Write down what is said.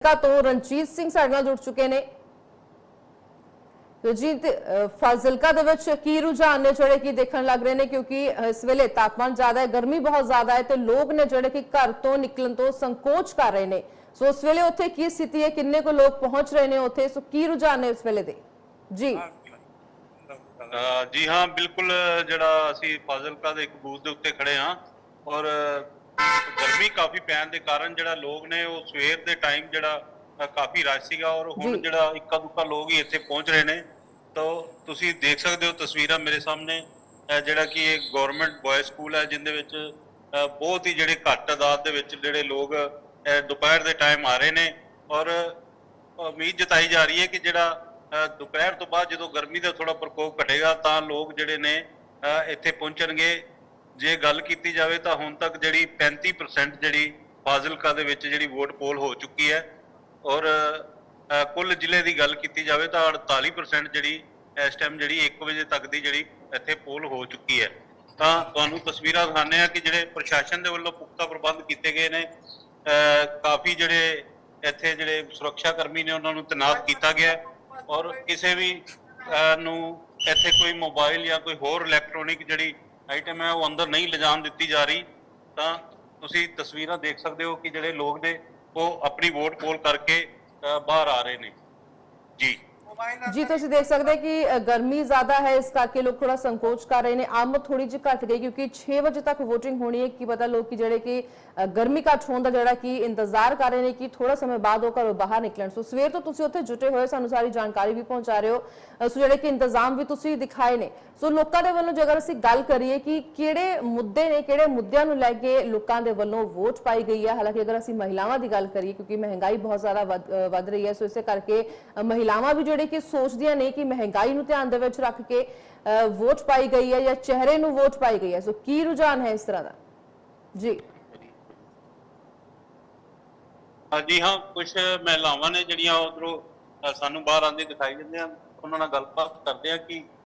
ਕਾ ਤੋਂ ਰਣਜੀਤ ਸਿੰਘ ਸਾਡੇ ਨਾਲ ਜੁੜ ਚੁੱਕੇ ਨੇ। ਰਣਜੀਤ ਫਾਜ਼ਿਲਕਾ ਦੇ ਵਿੱਚ ਕੀ ਰੁਝਾਨ ਨੇ ਜਿਹੜੇ ਕੀ ਦੇਖਣ ਲੱਗ ਰਹੇ ਨੇ? ਕਿਉਂਕਿ ਇਸ ਵੇਲੇ ਤਾਪਮਾਨ ਜ਼ਿਆਦਾ ਹੈ, ਗਰਮੀ ਬਹੁਤ ਜ਼ਿਆਦਾ ਹੈ ਤੇ ਲੋਕ ਨੇ ਜਿਹੜੇ ਕਿ ਘਰ ਤੋਂ ਨਿਕਲਣ ਤੋਂ ਸੰਕੋਚ ਕਰ ਰਹੇ ਨੇ। ਸੋ ਉਸ ਵੇਲੇ ਉੱਥੇ ਕੀ ਸਥਿਤੀ ਹੈ? ਕਿੰਨੇ ਕੁ ਲੋਕ ਪਹੁੰਚ ਰਹੇ ਨੇ ਉੱਥੇ? ਸੋ ਕੀ ਰੁਝਾਨ ਨੇ ਇਸ ਵੇਲੇ ਦੇ? ਜੀ। ਜੀ ਹਾਂ, ਬਿਲਕੁਲ, ਜਿਹੜਾ ਅਸੀਂ ਫਾਜ਼ਿਲਕਾ ਦੇ ਇੱਕ ਬੂਥ ਦੇ ਉੱਤੇ ਖੜੇ ਹਾਂ ਔਰ ਕਾਫੀ ਪੈਣ ਦੇ ਕਾਰਨ ਜਿਹੜਾ ਲੋਕ ਨੇ ਉਹ ਸਵੇਰ ਦੇ ਟਾਈਮ ਜਿਹੜਾ ਕਾਫੀ ਰਸ਼ ਸੀਗਾ ਔਰ ਹੁਣ। ਜਿਹੜਾ ਇੱਕਾ ਦੁੱਕਾ ਲੋਕ ਹੀ ਇੱਥੇ ਪਹੁੰਚ ਰਹੇ ਨੇ। ਤਾਂ ਤੁਸੀਂ ਦੇਖ ਸਕਦੇ ਹੋ ਤਸਵੀਰਾਂ ਮੇਰੇ ਸਾਹਮਣੇ ਜਿਹੜਾ ਕਿ ਇਹ ਗਵਰਨਮੈਂਟ ਬॉयਜ਼ ਸਕੂਲ ਹੈ ਜਿੰਦੇ ਵਿੱਚ ਬਹੁਤ ਹੀ ਜਿਹੜੇ ਘੱਟ ਤਾਦਾਦ ਦੇ ਵਿੱਚ ਜਿਹੜੇ ਲੋਕ ਦੁਪਹਿਰ ਦੇ ਟਾਈਮ ਆ ਰਹੇ ਨੇ। ਔਰ ਉਮੀਦ ਜਤਾਈ ਜਾ ਰਹੀ ਹੈ ਕਿ ਜਿਹੜਾ ਦੁਪਹਿਰ ਤੋਂ ਬਾਅਦ ਜਦੋਂ ਗਰਮੀ ਦਾ ਥੋੜਾ ਪ੍ਰਕੋਪ ਘਟੇਗਾ ਤਾਂ ਲੋਕ ਜਿਹੜੇ ਨੇ ਇੱਥੇ ਪਹੁੰਚਣਗੇ। ਜੇ ਗੱਲ ਕੀਤੀ ਜਾਵੇ ਤਾਂ ਹੁਣ ਤੱਕ ਜਿਹੜੀ 35% ਜਿਹੜੀ ਫਾਜ਼ਿਲਕਾ ਦੇ ਵਿੱਚ ਜਿਹੜੀ ਵੋਟ ਪੋਲ ਹੋ ਚੁੱਕੀ ਹੈ ਔਰ ਕੁੱਲ ਜ਼ਿਲ੍ਹੇ ਦੀ ਗੱਲ ਕੀਤੀ ਜਾਵੇ ਤਾਂ 48% ਜਿਹੜੀ ਇਸ ਟਾਈਮ ਜਿਹੜੀ 1 ਵਜੇ ਤੱਕ ਦੀ ਜਿਹੜੀ ਇੱਥੇ ਪੋਲ ਹੋ ਚੁੱਕੀ ਹੈ। ਤਾਂ ਤੁਹਾਨੂੰ ਤਸਵੀਰਾਂ ਦਿਖਾਉਂਦੇ ਆ ਕਿ ਜਿਹੜੇ ਪ੍ਰਸ਼ਾਸਨ ਦੇ ਵੱਲੋਂ ਪੁਖਤਾ ਪ੍ਰਬੰਧ ਕੀਤੇ ਗਏ ਨੇ ਕਾਫੀ ਜਿਹੜੇ ਇੱਥੇ ਜਿਹੜੇ ਸੁਰੱਖਿਆ ਕਰਮੀ ਨੇ ਉਹਨਾਂ ਨੂੰ ਤੈਨਾਤ ਕੀਤਾ ਗਿਆ ਔਰ ਕਿਸੇ ਵੀ ਨੂੰ ਇੱਥੇ ਕੋਈ ਮੋਬਾਈਲ ਜਾਂ ਕੋਈ ਹੋਰ ਇਲੈਕਟ੍ਰੋਨਿਕ ਜਿਹੜੀ ਆਈਟਮ ਹੈ, ਉਹ ਅੰਦਰ ਨਹੀਂ ਲਿਜਾਣ ਦਿੱਤੀ ਜਾ ਰਹੀ, ਤਾਂ ਤੁਸੀਂ ਤਸਵੀਰਾਂ ਦੇਖ ਸਕਦੇ ਹੋ ਕਿ ਜਿਹੜੇ ਲੋਕ ਨੇ, ਉਹ ਆਪਣੀ ਵੋਟ ਪੋਲ ਕਰਕੇ ਬਾਹਰ ਆ ਰਹੇ ਨੇ। ਜੀ। ਜੀ ਤੁਸੀਂ ਦੇਖ ਸਕਦੇ ਕਿ ਗਰਮੀ ਜ਼ਿਆਦਾ ਹੈ ਇਸ ਕਰਕੇ ਲੋਕ ਥੋੜਾ ਸੰਕੋਚ ਕਰ ਰਹੇ ਨੇ। ਆਮਦ ਥੋੜੀ ਜਿਹੀ ਘਟ ਗਈ ਕਿਉਂਕਿ 6 ਵਜੇ ਤੱਕ VOTING ਹੋਣੀ ਹੈ। ਕੀ ਪਤਾ ਲੋਕ ਕਿ ਜਿਹੜੇ ਕਿ ਗਰਮੀ ਘੱਟ ਹੋਣ ਦਾ ਜਿਹੜਾ ਕਿ ਇੰਤਜ਼ਾਰ ਕਰ ਰਹੇ ਨੇ ਕਿ ਥੋੜਾ ਸਮੇਂ ਬਾਅਦ ਉਹ ਘਰੋਂ ਬਾਹਰ ਨਿਕਲਣ। ਸੋ ਸਵੇਰ ਤੋਂ ਤੁਸੀਂ ਉੱਥੇ ਜੁਟੇ ਹੋਏ ਸਾਨੂੰ ਸਾਰੀ ਜਾਣਕਾਰੀ ਵੀ ਪਹੁੰਚਾ ਰਹੇ ਹੋ। ਸੋ ਜਿਹੜੇ ਕਿ ਇੰਤਜ਼ਾਮ ਵੀ ਤੁਸੀਂ ਦਿਖਾਏ ਨੇ। ਸੋ ਲੋਕਾਂ ਦੇ ਵੱਲੋਂ ਜੇਕਰ ਅਸੀਂ ਗੱਲ ਕਰੀਏ ਕਿ ਕਿਹੜੇ ਮੁੱਦੇ ਨੇ ਕਿਹੜੇ ਮੁੱਦਿਆਂ ਨੂੰ ਲੈ ਕੇ ਲੋਕਾਂ ਦੇ ਵੱਲੋਂ ਵੋਟ ਪਾਈ ਗਈ ਹੈ? ਹਾਲਾਂਕਿ ਅਗਰ ਅਸੀਂ ਮਹਿਲਾਵਾਂ ਦੀ ਗੱਲ ਕਰੀਏ ਕਿਉਂਕਿ ਮਹਿੰਗਾਈ ਬਹੁਤ ਜ਼ਿਆਦਾ ਵੱਧ- ਰਹੀ ਹੈ ਸੋ ਇਸੇ ਕਰਕੇ ਮਹਿਲਾਵਾਂ ਵੀ ਜਿਹੜੇ ਕਿ ਸੋਚਦੀਆਂ ਨੇ ਕਿ ਮਹਿੰਗਾਈ ਨੂੰ ਧਿਆਨ ਦੇ ਵਿੱਚ ਰੱਖ ਕੇ ਵੋਟ ਪਾਈ ਗਈ ਹੈ ਜਾਂ ਚਿਹਰੇ ਨੂੰ ਵੋਟ ਪਾਈ ਗਈ ਹੈ। ਸੋ ਕੀ ਰੁਝਾਨ ਹੈ ਇਸ ਤਰ੍ਹਾਂ ਦਾ? ਜੀ। ਹਾਂਜੀ ਹਾਂ ਕੁਝ ਮਹਿਲਾਵਾਂ ਨੇ ਜਿਹੜੀਆਂ ਉਧਰੋਂ ਸਾਨੂੰ ਬਾਹਰ ਆਂਦੇ ਦਿਖਾਈ ਦਿੰਦੇ ਆ ਉਹਨਾਂ ਨਾਲ ਗੱਲਬਾਤ ਕਰਦੇ ਆ ਕਿ